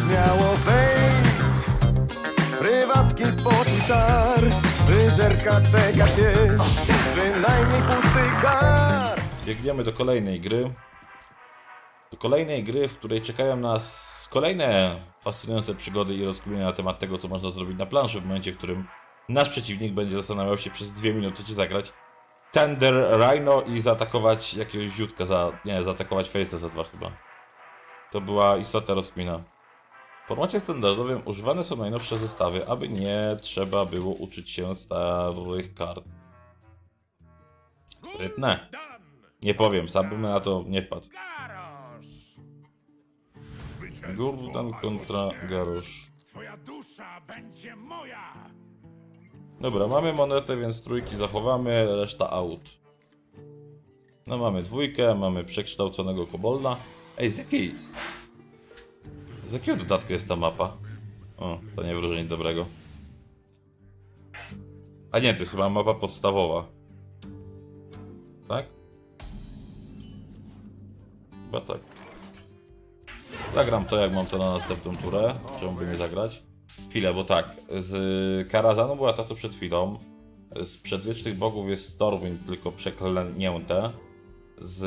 Śmiało wejdź Prywatki poczuj czar Wyżerka czeka cię Bynajmniej pusty kar Biegniemy do kolejnej gry. Do kolejnej gry, w której czekają nas kolejne fascynujące przygody i rozkminienia na temat tego, co można zrobić na planszy w momencie, w którym nasz przeciwnik będzie zastanawiał się przez dwie minuty, czy zagrać Tender Rhino i zaatakować jakiegoś ziutka za... nie, zaatakować Face'a za dwa chyba. To była istotna rozkmina. Formacie standardowym używane są najnowsze zestawy, aby nie trzeba było uczyć się starych kart. Sprytne. Nie powiem, sam bym na to nie wpadł. Gurdan kontra Garosz. Twoja dusza będzie moja! Dobra, mamy monetę, więc trójki zachowamy, reszta out. No mamy dwójkę, mamy przekształconego kobolda. Ej, z jakiej... Z jakiego dodatku jest ta mapa? O, to nie wróży nic dobrego. A nie, to jest chyba mapa podstawowa. Tak? Chyba tak. Zagram to, jak mam to na następną turę. Czemu by nie zagrać? Chwilę, bo tak. Z Karazanu była ta, co przed chwilą. Z Przedwiecznych Bogów jest Stormwind, tylko przeklęte. Z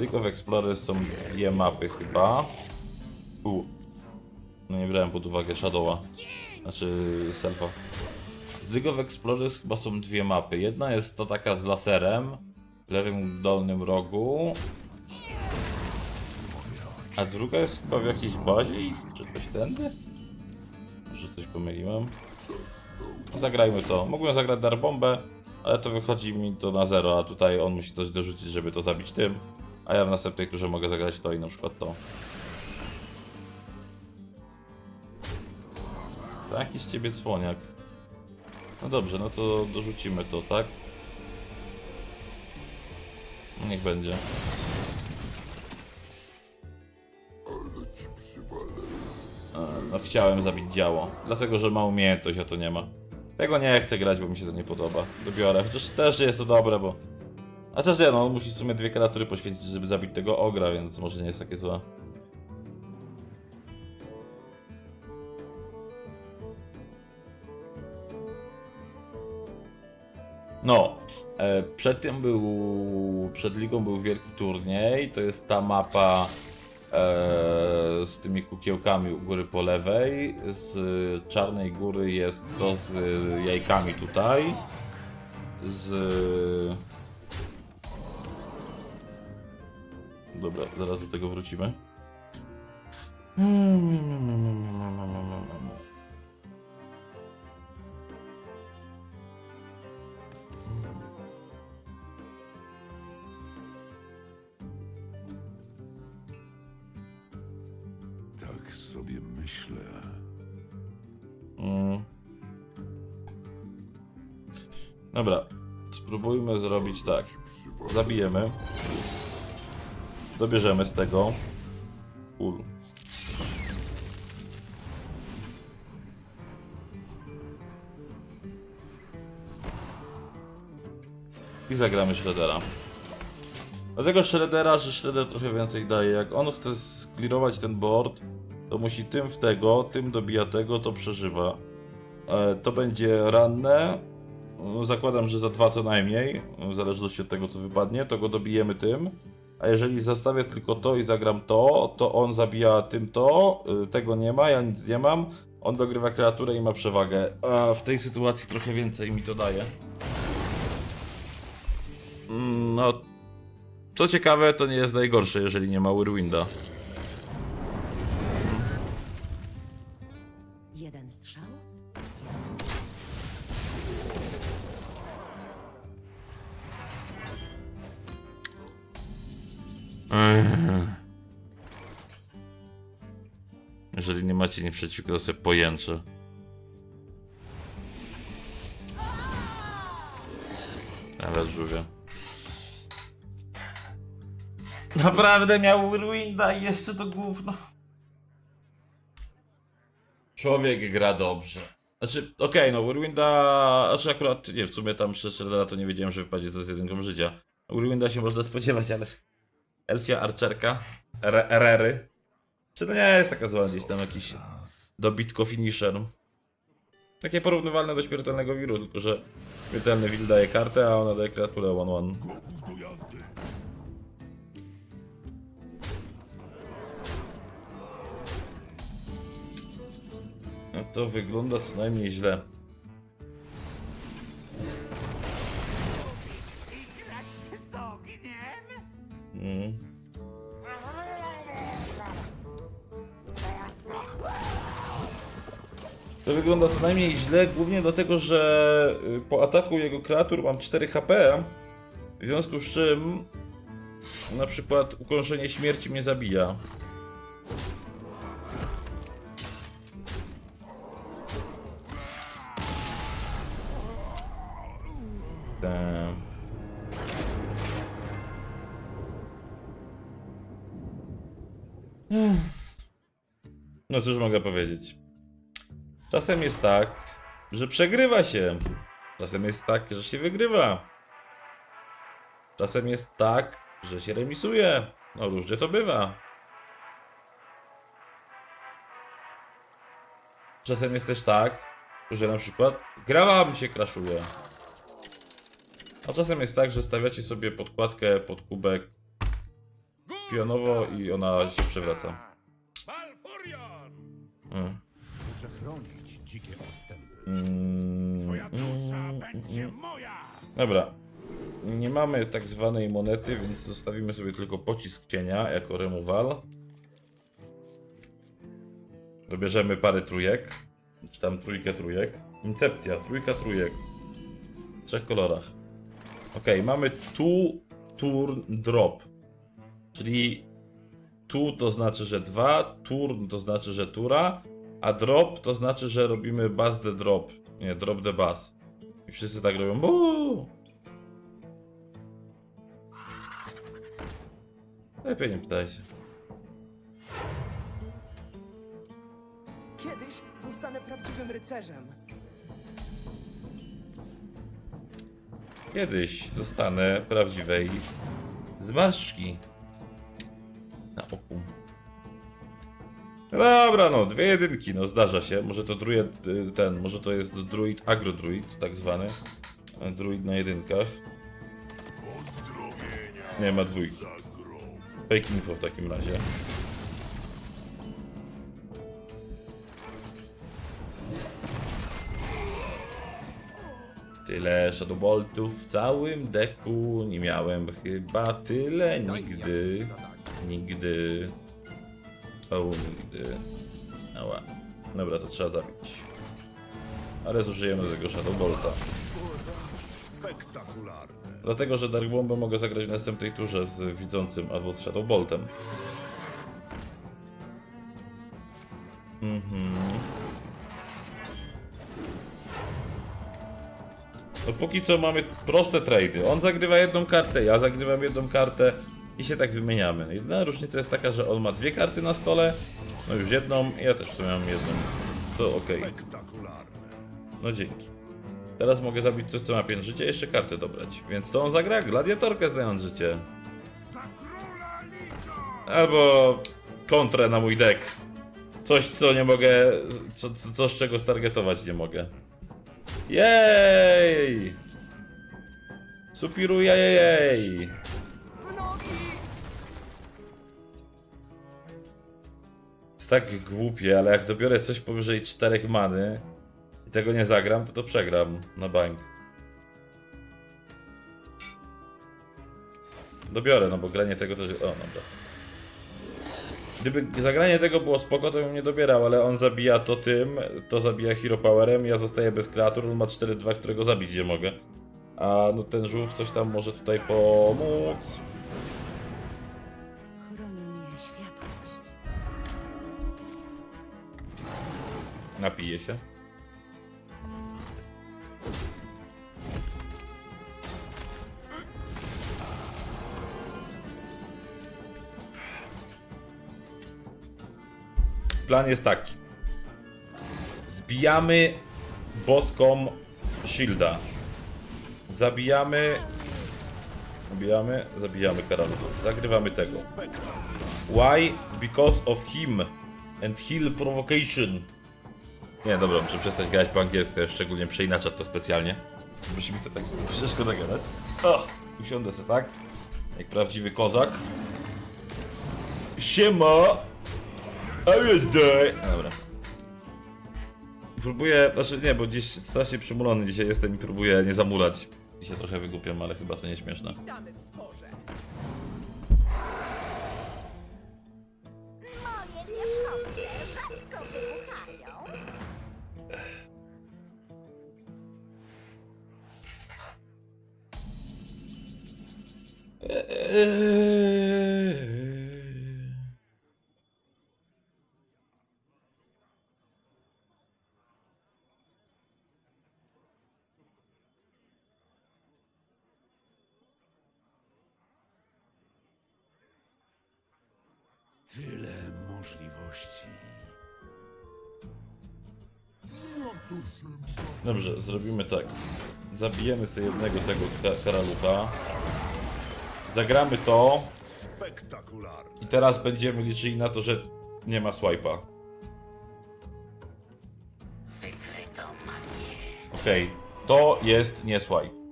League of Explorers są dwie mapy chyba. U. No nie brałem pod uwagę Shadowa. Znaczy Selfa. Z League of Explorers chyba są dwie mapy. Jedna jest to taka z laserem w lewym dolnym rogu. A druga jest chyba w jakiejś bazie czy coś tędy? Może coś pomyliłem? Zagrajmy to. Mogłem zagrać dar bombę, ale to wychodzi mi to na zero, a tutaj on musi coś dorzucić, żeby to zabić tym. A ja w następnej turze mogę zagrać to i na przykład to. Taki z ciebie cwoniak. No dobrze, no to dorzucimy to, tak? Niech będzie. No chciałem zabić działo. Dlatego, że ma umiejętność, a to nie ma. Tego nie chcę grać, bo mi się to nie podoba. Dobiorę. Chociaż też jest to dobre, bo... A chociaż nie, no musi w sumie dwie kreatury poświęcić, żeby zabić tego ogra, więc może nie jest takie złe. No, e, przed tym był, przed ligą był wielki turniej, to jest ta mapa e, z tymi kukiełkami u góry po lewej, z czarnej góry jest to z jajkami tutaj, z... Dobra, zaraz do tego wrócimy. Tak sobie myślę. Mm. Dobra, spróbujmy zrobić tak. Zabijemy. Dobierzemy z tego. Ul. I zagramy Shreddera. Dlatego Shreddera, że Shredder trochę więcej daje. Jak on chce sklirować ten board, to musi tym w tego, tym dobija tego, to przeżywa. E, to będzie ranne. Zakładam, że za dwa co najmniej, w zależności od tego co wypadnie, to go dobijemy tym. A jeżeli zostawię tylko to i zagram to, to on zabija tym to, y, tego nie ma, ja nic nie mam. On dogrywa kreaturę i ma przewagę. A w tej sytuacji trochę więcej mi to daje. Mm, No, co ciekawe, to nie jest najgorsze, jeżeli nie ma Whirlwinda. Jeżeli nie macie nic przeciwko, to sobie pojęczę. Ale żółwie. Naprawdę miał Whirlwinda i jeszcze to gówno. Człowiek gra dobrze. Znaczy, okej, no Whirlwinda... Znaczy akurat, nie, w sumie tam szczerze to nie wiedziałem, że wypadnie to z jedynką życia. Whirlwinda się można spodziewać, ale... Elfia Archerka, Re- Rery, Czy to nie jest taka zła gdzieś tam jakiś dobitko finisher. Takie porównywalne do śmiertelnego wiru, tylko że śmiertelny wil daje kartę, a ona daje kreaturę 1-1. Gotów do jazdy. No to wygląda co najmniej źle. Wygląda co najmniej źle, głównie dlatego, że y, po ataku jego kreatur mam 4 HP, w związku z czym na przykład ukąszenie śmierci mnie zabija. No cóż mogę powiedzieć. Czasem jest tak, że przegrywa się. Czasem jest tak, że się wygrywa. Czasem jest tak, że się remisuje. No różnie to bywa. Czasem jest też tak, że na przykład gra wam się kraszuje. A czasem jest tak, że stawiacie sobie podkładkę pod kubek pionowo i ona się przewraca. Mm. Dzikie ostępy. Mm, Twoja dusza mm, będzie mm. moja! Dobra. Nie mamy tak zwanej monety, więc zostawimy sobie tylko pocisk cienia jako removal. Dobierzemy parę trójek. Czy tam trójkę trójek. Incepcja, trójka trójek. W trzech kolorach. Ok, mamy two turn drop. Czyli tu to znaczy, że dwa, turn to znaczy, że tura, a drop to znaczy, że robimy buzz the drop. Nie, drop the buzz. I wszyscy tak robią. Buu! Lepiej nie pytaj się. Kiedyś zostanę prawdziwym rycerzem. Kiedyś dostanę prawdziwej zmarszczki na oku. Dobra, no, dwie jedynki, no zdarza się. Może to druid, y, ten, może to jest druid, agrodruid, tak zwany. Druid na jedynkach. Nie, ma dwójki. Fake info w takim razie. Tyle Shadowboltów w całym deku nie miałem chyba tyle nigdy. Nigdy. O, nigdy. Ała. Dobra, to trzeba zabić. Ale zużyjemy tego Shadowbolta. Spektakularne. Dlatego, że Dark Bombę mogę zagrać w następnej turze z widzącym albo z Shadowboltem. Mhm. No póki co mamy proste trady. On zagrywa jedną kartę, ja zagrywam jedną kartę i się tak wymieniamy. Jedyna różnica jest taka, że on ma dwie karty na stole, no już jedną, ja też w sumie mam jedną. To okej. No dzięki. Teraz mogę zabić coś, co ma 5 życia i jeszcze kartę dobrać. Więc to on zagra gladiatorkę znając życie. Albo kontrę na mój deck. Coś, co nie mogę. Co, co, co z czego stargetować nie mogę. Jej! Supiruja jej! Jest tak głupie, ale jak dobiorę coś powyżej 4 many i tego nie zagram, to to przegram na bank. Dobiorę, no bo granie tego też... O, dobra. Gdyby zagranie tego było spoko, to bym nie dobierał, ale on zabija to tym, to zabija Hero Powerem, ja zostaję bez kreatur, on ma 4-2, którego zabić nie mogę. A no ten żółw coś tam może tutaj pomóc. Napije się. Plan jest taki. Zbijamy boską shielda. Zabijamy. Zabijamy, zabijamy Karolów. Zagrywamy tego. Why? Because of him and heal provocation. Nie, dobra, muszę przestać grać po angielsku, szczególnie przeinaczać to specjalnie. Musi mi to tak ciężko nagadać. O, usiądę sobie tak, jak prawdziwy kozak. Siema! Ale daj! Dobra. Próbuję, znaczy nie, bo dziś strasznie przymulony dzisiaj jestem i próbuję nie zamulać. I się trochę wygłupiam, ale chyba to nieśmieszne. Damy Dobrze, zrobimy tak. Zabijemy sobie jednego tego ka- karalucha. Zagramy to i teraz będziemy liczyli na to, że nie ma swipe'a. Okej, to jest nie swipe.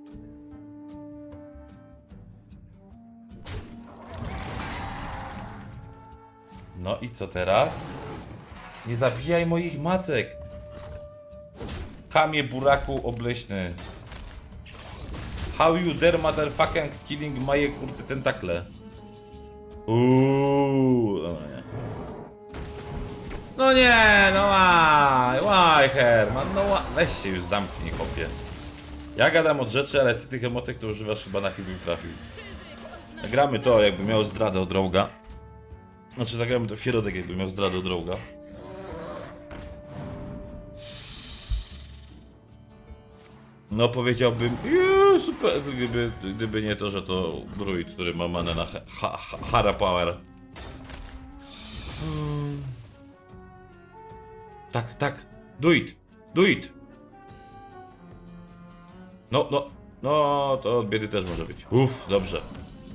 No i co teraz? Nie zabijaj moich macek! Kamie buraku obleśny. How you dare motherfucking killing moje kurde tentakle. Uuu, dobra nie. No nie, no why, why Herman, no why? Weź się już zamknij chłopie. Ja gadam od rzeczy, ale ty tych emotek to używasz chyba na chyba trafił. Gramy to jakby miał zdradę od Roga. Znaczy zagramy to w środek jakby miał zdradę od Roga. No powiedziałbym, "Jeee, super, gdyby, gdyby nie to, że to druid, który ma manę na ha, ha, ha, Hara Power. Hmm. Tak, tak, do it, do it. No, no, no, to od biedy też może być. Uff, dobrze.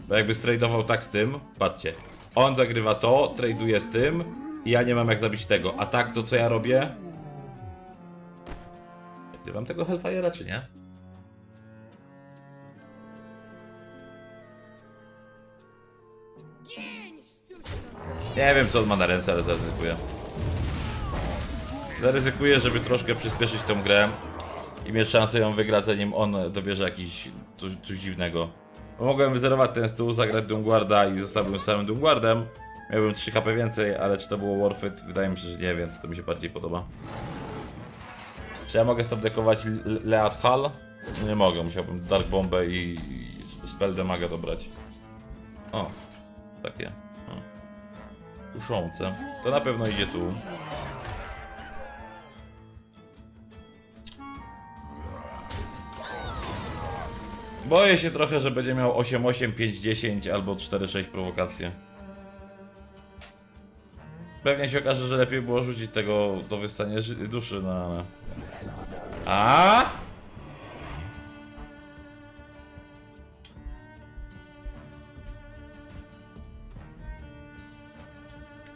Bo jakby stradował tak z tym, patrzcie. On zagrywa to, traduje z tym i ja nie mam jak zabić tego. A tak to co ja robię? Nagrywam tego Hellfire'a czy nie? Nie wiem co on ma na ręce, ale zaryzykuję. Zaryzykuję, żeby troszkę przyspieszyć tą grę i mieć szansę ją wygrać, zanim on dobierze jakiś coś, coś dziwnego. Mogłem wyzerować ten stół, zagrać Dungwarda i zostałbym samym Dungwardem. Miałbym 3 HP więcej, ale czy to było worth it? Wydaje mi się, że nie, więc to mi się bardziej podoba. Czy ja mogę stop dekować L- Leat Hall? Nie mogę, musiałbym Dark Bombę i, i Spell Damaga dobrać. O, takie. Kuszące. To na pewno idzie tu. Boję się trochę, że będzie miał 8-8, 5-10 albo 4-6 prowokacje. Pewnie się okaże, że lepiej było rzucić tego do wystania duszy na- A?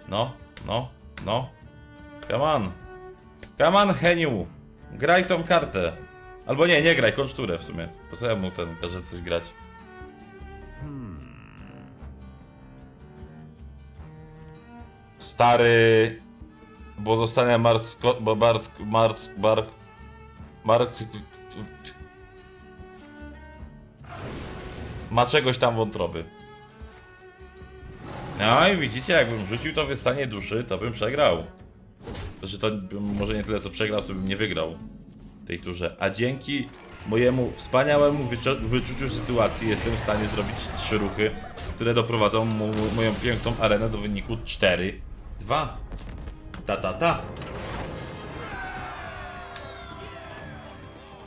No, no, no. Come on. Come on, Heniu. Graj tą kartę. Albo nie, nie graj, kończ turę w sumie. Po co ja mu ten każę coś grać? Stary... Bo zostanie Mart... Bo Bart... Mart... Bar... Mart... Ma czegoś tam wątroby. No i widzicie, jakbym rzucił to wystanie duszy, to bym przegrał. Znaczy to bym może nie tyle co przegrał, co bym nie wygrał tej turze. A dzięki mojemu wspaniałemu wyczu- wyczuciu sytuacji jestem w stanie zrobić trzy ruchy, które doprowadzą mo moją piękną arenę do wyniku 4-2. Ta ta ta.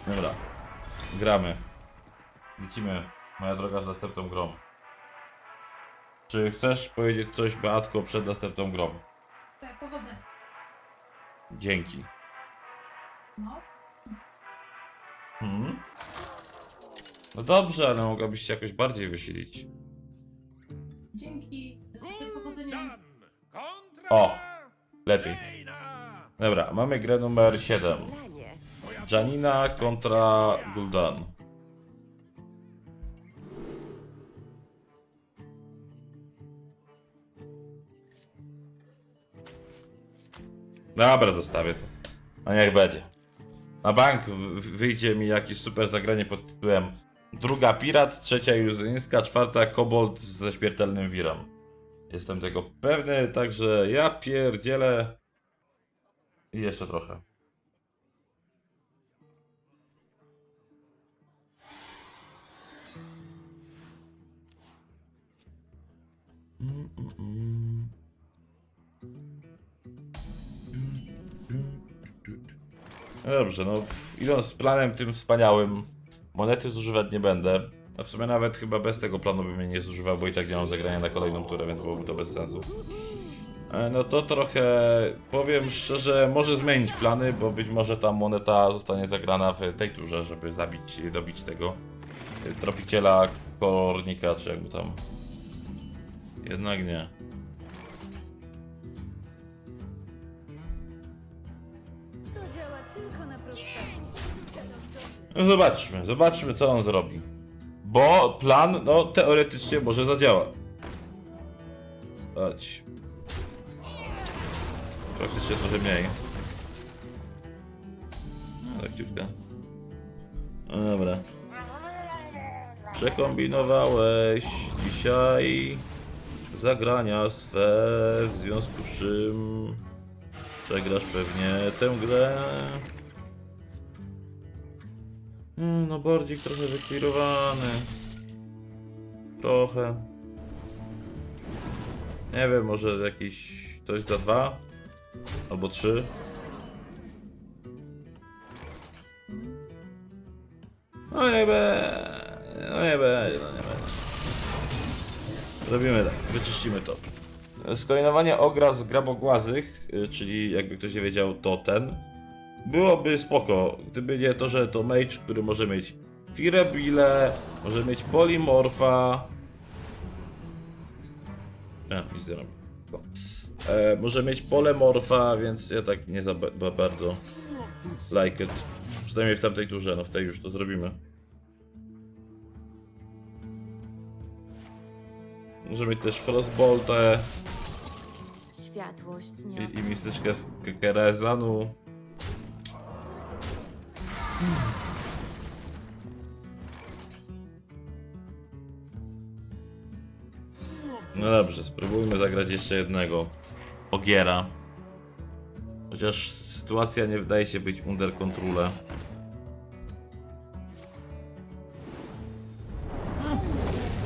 Dobra. Gramy. Lecimy, moja droga, z następną grą. Czy chcesz powiedzieć coś, Beatko, przed następną grą? Tak, powodzę. Dzięki. No. Hmm? No dobrze, ale mogłabyś się jakoś bardziej wysilić. Dzięki. Powodzenia O! Lepiej. Dobra, mamy grę numer 7. Janina kontra Guldan. Dobra, zostawię to. No niech będzie. Na bank wyjdzie mi jakieś super zagranie pod tytułem Druga Pirat, trzecia Iluzyńska, czwarta Kobold ze śmiertelnym wirem. Jestem tego pewny, także ja pierdzielę i jeszcze trochę. No Dobrze, no idąc z planem tym wspaniałym, monety zużywać nie będę. A w sumie nawet chyba bez tego planu bym jej nie zużywał, bo i tak nie mam zagrania na kolejną turę, więc byłoby to bez sensu. E, No to trochę, powiem szczerze, może zmienić plany, bo być może ta moneta zostanie zagrana w tej turze, żeby zabić, dobić tego tropiciela kornika, czy jak mu tam. Jednak nie. No zobaczmy, zobaczmy co on zrobi. Bo plan, no teoretycznie może zadziała. Chodź. Praktycznie trochę mniej. No, Lekciutka. No dobra. Przekombinowałeś dzisiaj zagrania swe, w związku z czym przegrasz pewnie tę grę. Mm, No bordzik trochę wykwirowany. Trochę. Nie wiem, może jakiś coś za dwa? Albo trzy? No nie będzie. No nie będzie, no nie będzie. Zrobimy tak, wyczyścimy to. Skoinowanie ogra z grabogłazych, y, czyli jakby ktoś nie wiedział, to ten. Byłoby spoko, gdyby nie to, że to mage, który może mieć Firebile, może mieć Polymorfa. A, nic nie robi. E, może mieć Polemorfa, więc ja tak nie za ba ba bardzo like it. Przynajmniej w tamtej turze, no w tej już to zrobimy. Może mieć też Frostboltę Światłość i, i mistyczkę z Kerezanu. No dobrze, spróbujmy zagrać jeszcze jednego Ogiera. Chociaż sytuacja nie wydaje się być under controle.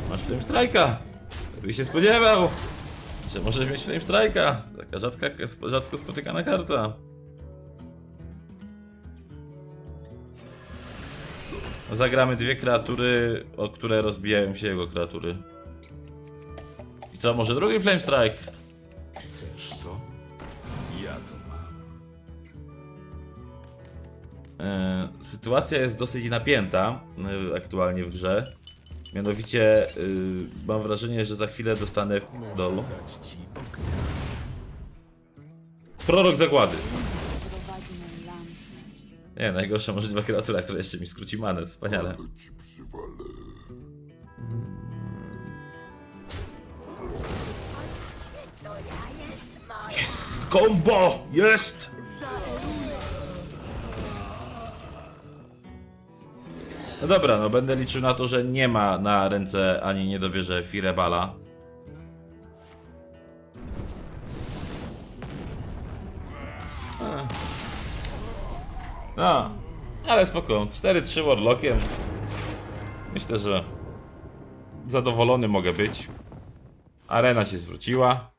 Masz Flame Strike'a! By się spodziewał! Że możesz mieć Flame Strike'a! Taka rzadka, rzadko spotykana karta. Zagramy dwie kreatury, o które rozbijają się jego kreatury. I co, może drugi Flame Strike? Chcesz to? Ja to mam. E, sytuacja jest dosyć napięta e, aktualnie w grze. Mianowicie e, mam wrażenie, że za chwilę dostanę dol. Dać ci ognia. Prorok zagłady. Nie, najgorsza możliwa kreatura, która jeszcze mi skróci manę. Wspaniale. Jest combo! Jest! No dobra, no będę liczył na to, że nie ma na ręce ani nie dobierze Firebala. No, ale spoko. 4-3 Warlockiem. Myślę, że zadowolony mogę być. Arena się zwróciła.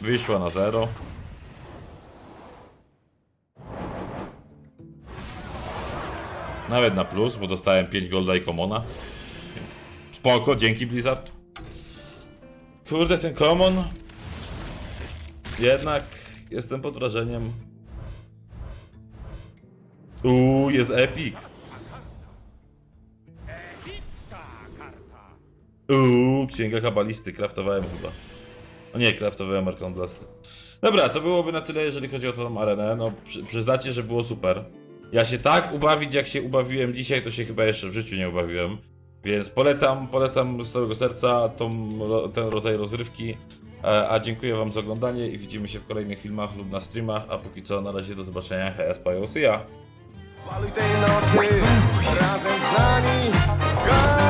Wyszła na zero. Nawet na plus, bo dostałem 5 golda i commona. Spoko, dzięki Blizzard. Kurde, ten common. Jednak jestem pod wrażeniem. Uuu, jest epic. Uuu, księga kabalisty, kraftowałem chyba. No nie, kraftowy American Blast. Dobra, to byłoby na tyle, jeżeli chodzi o tą arenę. No, przy, przyznacie, że było super. Ja się tak ubawić, jak się ubawiłem dzisiaj, to się chyba jeszcze w życiu nie ubawiłem. Więc polecam, polecam z całego serca tą, ten rodzaj rozrywki. E, A dziękuję wam za oglądanie i widzimy się w kolejnych filmach lub na streamach. A póki co, na razie do zobaczenia. Hej, see ya! Paluj tej nocy razem z nami.